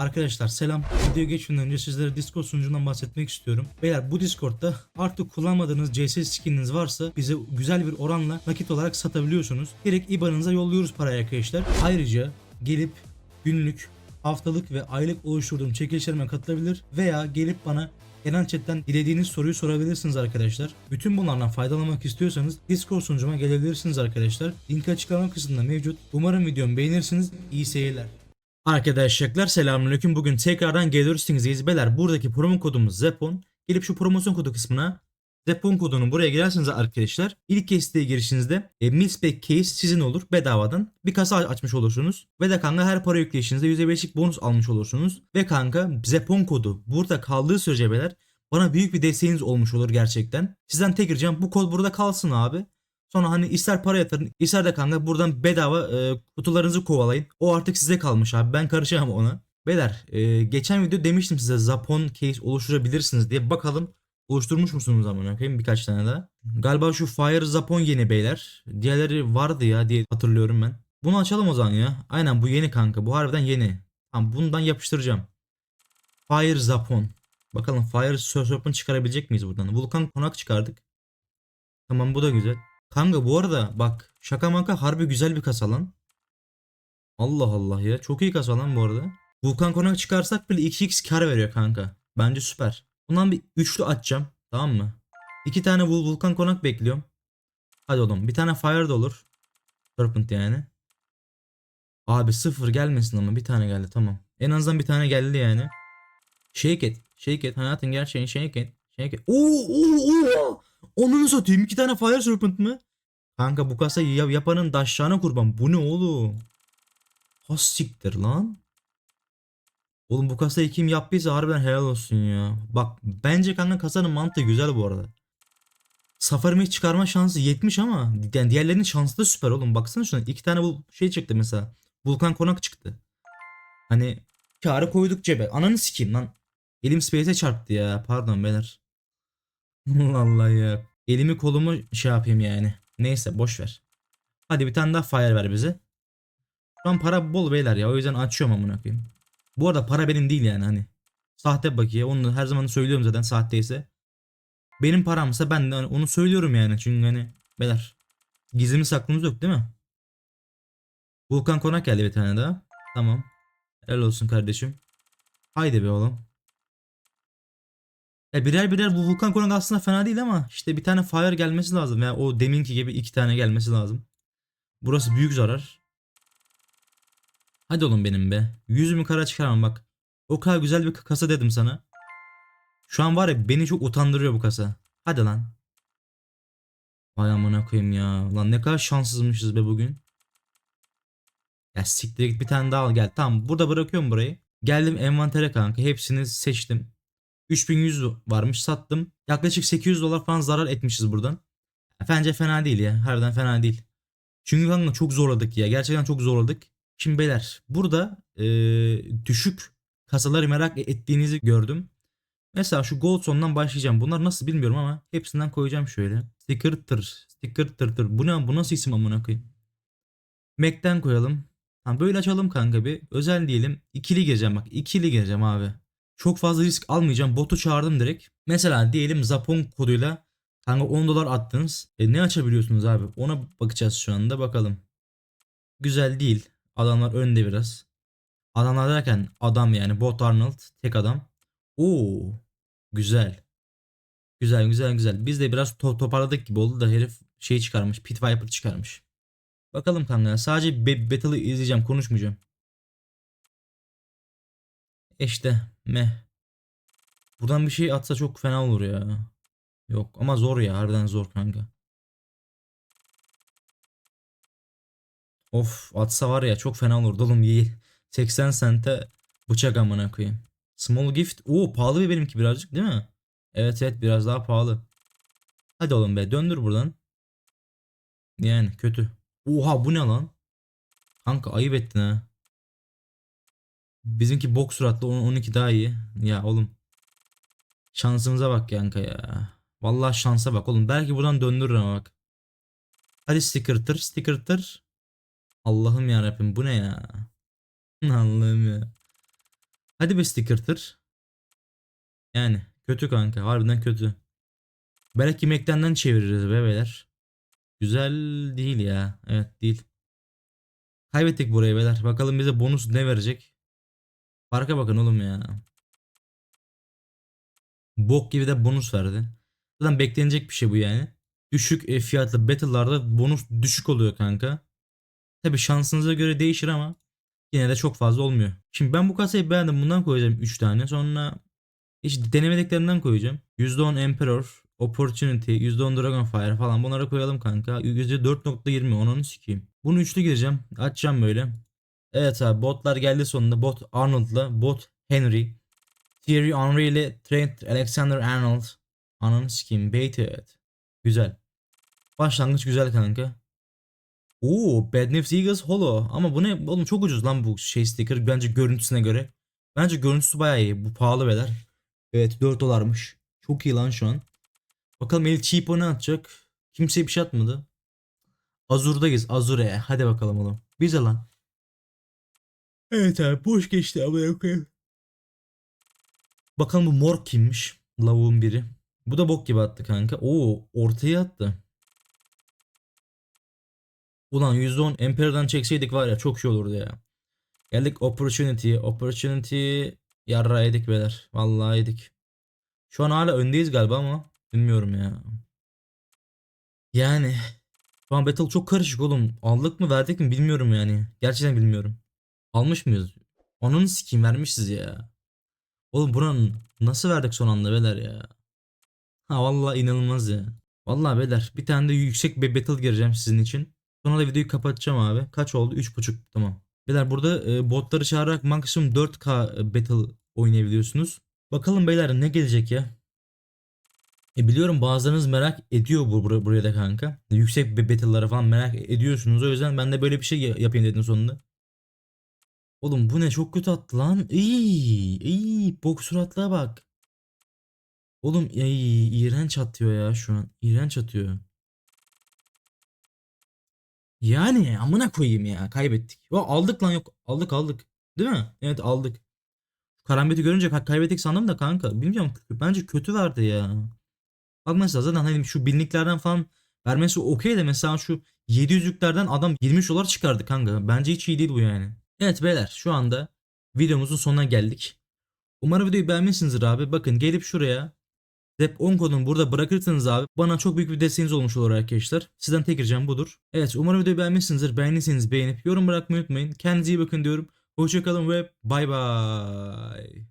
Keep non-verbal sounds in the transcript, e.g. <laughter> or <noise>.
Arkadaşlar selam. Video geçmeden önce sizlere Discord sunucundan bahsetmek istiyorum. Beyler bu Discord'da artık kullanmadığınız CS skininiz varsa bize güzel bir oranla nakit olarak satabiliyorsunuz. Direkt IBAN'ınıza yolluyoruz parayı arkadaşlar. Ayrıca gelip günlük, haftalık ve aylık oluşturduğum çekilişlerime katılabilir veya gelip bana genel chatten dilediğiniz soruyu sorabilirsiniz arkadaşlar. Bütün bunlardan faydalanmak istiyorsanız Discord sunucuma gelebilirsiniz arkadaşlar. Link açıklama kısmında mevcut. Umarım videomu beğenirsiniz. İyi seyirler. Arkadaşlar selamünaleyküm. Bugün tekrardan G4 Stings'deyiz. Beyler buradaki promo kodumuz Zepon. Gelip şu promosyon kodu kısmına Zepon kodunu buraya girerseniz arkadaşlar ilk kestiğe girişinizde e, Milspec Case sizin olur bedavadan. Bir kasa açmış olursunuz. Ve de kanka her para yükleyişinizde %5'lik bonus almış olursunuz. Ve kanka Zepon kodu burada kaldığı sürece beyler bana büyük bir desteğiniz olmuş olur gerçekten. Sizden tek ricam bu kod burada kalsın abi. Sonra hani ister para yatırın ister de kanka buradan bedava e, kutularınızı kovalayın. O artık size kalmış abi ben karışamam ona. Beyler e, geçen video demiştim size Zapon case oluşturabilirsiniz diye bakalım oluşturmuş musunuz amına koyayım birkaç tane daha. Galiba şu Fire Zapon yeni beyler. Diğerleri vardı ya diye hatırlıyorum ben. Bunu açalım o zaman ya. Aynen bu yeni kanka bu harbiden yeni. Tamam bundan yapıştıracağım. Fire Zapon. Bakalım Fire Serpent çıkarabilecek miyiz buradan? Vulkan konak çıkardık. Tamam bu da güzel. Kanka bu arada bak şaka maka harbi güzel bir kasa lan. Allah Allah ya çok iyi kasa lan bu arada. Vulkan konak çıkarsak bile 2x kar veriyor kanka. Bence süper. Bundan bir üçlü açacağım tamam mı? İki tane vul vulkan konak bekliyorum. Hadi oğlum bir tane fire da olur. Serpent yani. Abi sıfır gelmesin ama bir tane geldi tamam. En azından bir tane geldi yani. Shake it. Shake it. Hayatın gerçeği shake it. Shake it. Oo oo oo. Onunu satayım. iki tane Fire Serpent mı? Kanka bu kasayı ya- yapanın daşşağına kurban. Bu ne oğlum? Has siktir lan. Oğlum bu kasayı kim yaptıysa harbiden helal olsun ya. Bak bence kanka kasanın mantığı güzel bu arada. Safari çıkarma şansı 70 ama yani diğerlerinin şansı da süper oğlum. Baksana şuna iki tane bu şey çıktı mesela. Vulkan konak çıktı. Hani karı koyduk cebe. Ananı sikeyim lan. Elim space'e çarptı ya. Pardon beyler. <laughs> Allah Allah ya. Elimi kolumu şey yapayım yani. Neyse boş ver. Hadi bir tane daha fire ver bize. Şu an para bol beyler ya. O yüzden açıyorum amına koyayım. Bu arada para benim değil yani hani. Sahte bakiye. Onu her zaman söylüyorum zaten sahteyse. Benim paramsa ben de onu söylüyorum yani. Çünkü hani beyler gizlimiz saklımız yok değil mi? Vulkan konak geldi bir tane daha. Tamam. Helal olsun kardeşim. Haydi be oğlum. Ya birer birer bu vulkan konak aslında fena değil ama işte bir tane fire gelmesi lazım. Ya o deminki gibi iki tane gelmesi lazım. Burası büyük zarar. Hadi oğlum benim be. Yüzümü kara çıkarmam bak. O kadar güzel bir kasa dedim sana. Şu an var ya beni çok utandırıyor bu kasa. Hadi lan. Vay amına koyayım ya. Lan ne kadar şanssızmışız be bugün. Ya siktir git bir tane daha al gel. Tamam burada bırakıyorum burayı. Geldim envantere kanka. Hepsini seçtim. 3100 varmış sattım. Yaklaşık 800 dolar falan zarar etmişiz buradan. Bence fena değil ya. Harbiden fena değil. Çünkü kanka çok zorladık ya. Gerçekten çok zorladık. Şimdi beyler burada eee, düşük kasaları merak ettiğinizi gördüm. Mesela şu Gold Zone'dan başlayacağım. Bunlar nasıl bilmiyorum ama hepsinden koyacağım şöyle. Sticker tır. Sticker tır tır. Bu ne bu nasıl isim amına koyayım. Mac'ten koyalım. Ha, böyle açalım kanka bir. Özel diyelim. İkili gireceğim bak. İkili gireceğim abi. Çok fazla risk almayacağım. Botu çağırdım direkt. Mesela diyelim Zapon koduyla kanka 10 dolar attınız. E, ne açabiliyorsunuz abi? Ona bakacağız şu anda. Bakalım. Güzel değil. Adamlar önde biraz. Adamlar derken adam yani. Bot Arnold. Tek adam. Oo. Güzel. Güzel güzel güzel. Biz de biraz to- toparladık gibi oldu da herif şey çıkarmış. Pit Viper çıkarmış. Bakalım kanka. Sadece battle'ı izleyeceğim. Konuşmayacağım. İşte meh. Buradan bir şey atsa çok fena olur ya. Yok ama zor ya. Harbiden zor kanka. Of atsa var ya çok fena olur. Oğlum iyi. 80 sente bıçak amına koyayım. Small gift. Oo pahalı bir benimki birazcık değil mi? Evet evet biraz daha pahalı. Hadi oğlum be döndür buradan. Yani kötü. Oha bu ne lan? Kanka ayıp ettin ha. Bizimki bok suratlı 12 daha iyi. Ya oğlum. Şansımıza bak kanka ya. Vallahi şansa bak oğlum. Belki buradan döndürür ama bak. Hadi sticker tır sticker tır. Allah'ım ya bu ne ya? <laughs> Allah'ım ya. Hadi be stickertır. Yani kötü kanka. Harbiden kötü. Belki Mac'denden çeviririz be beyler. Güzel değil ya. Evet değil. Kaybettik burayı beyler. Bakalım bize bonus ne verecek. Farka bakın oğlum ya. Bok gibi de bonus verdi. Zaten beklenecek bir şey bu yani. Düşük e, fiyatlı battle'larda bonus düşük oluyor kanka. Tabi şansınıza göre değişir ama yine de çok fazla olmuyor. Şimdi ben bu kasayı beğendim. Bundan koyacağım 3 tane. Sonra hiç denemediklerimden koyacağım. %10 Emperor, Opportunity, %10 Dragonfire falan bunlara koyalım kanka. %4.20 onu sikeyim. Bunu üçlü gireceğim. Açacağım böyle. Evet abi botlar geldi sonunda. Bot Arnold'la bot Henry. Thierry Henry ile Trent Alexander-Arnold. Ananı sikeyim. Bait evet. Güzel. Başlangıç güzel kanka. Oo Bad News Eagles Holo. Ama bu ne? Oğlum çok ucuz lan bu şey sticker. Bence görüntüsüne göre. Bence görüntüsü bayağı iyi. Bu pahalı beyler. Evet 4 dolarmış. Çok iyi lan şu an. Bakalım El Cheapo ne atacak? Kimseye bir şey atmadı. Azur'dayız. Azure. Hadi bakalım oğlum. Bize lan. Evet abi boş geçti ama koyayım. Bakalım bu mor kimmiş? Lavuğun biri. Bu da bok gibi attı kanka. Oo ortaya attı. Ulan %10 Emperor'dan çekseydik var ya çok şey olurdu ya. Geldik Opportunity. Opportunity yarra yedik beyler. Vallahi yedik. Şu an hala öndeyiz galiba ama bilmiyorum ya. Yani şu an Battle çok karışık oğlum. Aldık mı verdik mi bilmiyorum yani. Gerçekten bilmiyorum. Almış mıyız? Onun sikeyim vermişiz ya. Oğlum buranın nasıl verdik son anda beyler ya. Ha vallahi inanılmaz ya. Vallahi beyler bir tane de yüksek bir battle gireceğim sizin için. Sonra da videoyu kapatacağım abi. Kaç oldu? 3.5 tamam. Beyler burada e, botları çağırarak maksimum 4K battle oynayabiliyorsunuz. Bakalım beyler ne gelecek ya. E biliyorum bazılarınız merak ediyor bu bur- buraya da kanka. Yüksek battle'lara falan merak ediyorsunuz. O yüzden ben de böyle bir şey ya- yapayım dedim sonunda. Oğlum bu ne çok kötü attı lan. İyi, iyi. Bok suratlığa bak. Oğlum ay, iğrenç atıyor ya şu an. İğrenç atıyor. Yani amına koyayım ya kaybettik. O aldık lan yok aldık aldık. Değil mi? Evet aldık. Karambiti görünce ka- kaybettik sandım da kanka. Bilmiyorum bence kötü verdi ya. Bak mesela zaten hani şu binliklerden falan vermesi okey de mesela şu 700'lüklerden adam 20 dolar çıkardı kanka. Bence hiç iyi değil bu yani. Evet beyler şu anda videomuzun sonuna geldik. Umarım videoyu beğenmişsinizdir abi. Bakın gelip şuraya Rap 10 kodunu burada bırakırsanız abi bana çok büyük bir desteğiniz olmuş olur arkadaşlar. Sizden tek ricam budur. Evet umarım videoyu beğenmişsinizdir. Beğendiyseniz beğenip yorum bırakmayı unutmayın. Kendinize iyi bakın diyorum. Hoşçakalın ve bay bay.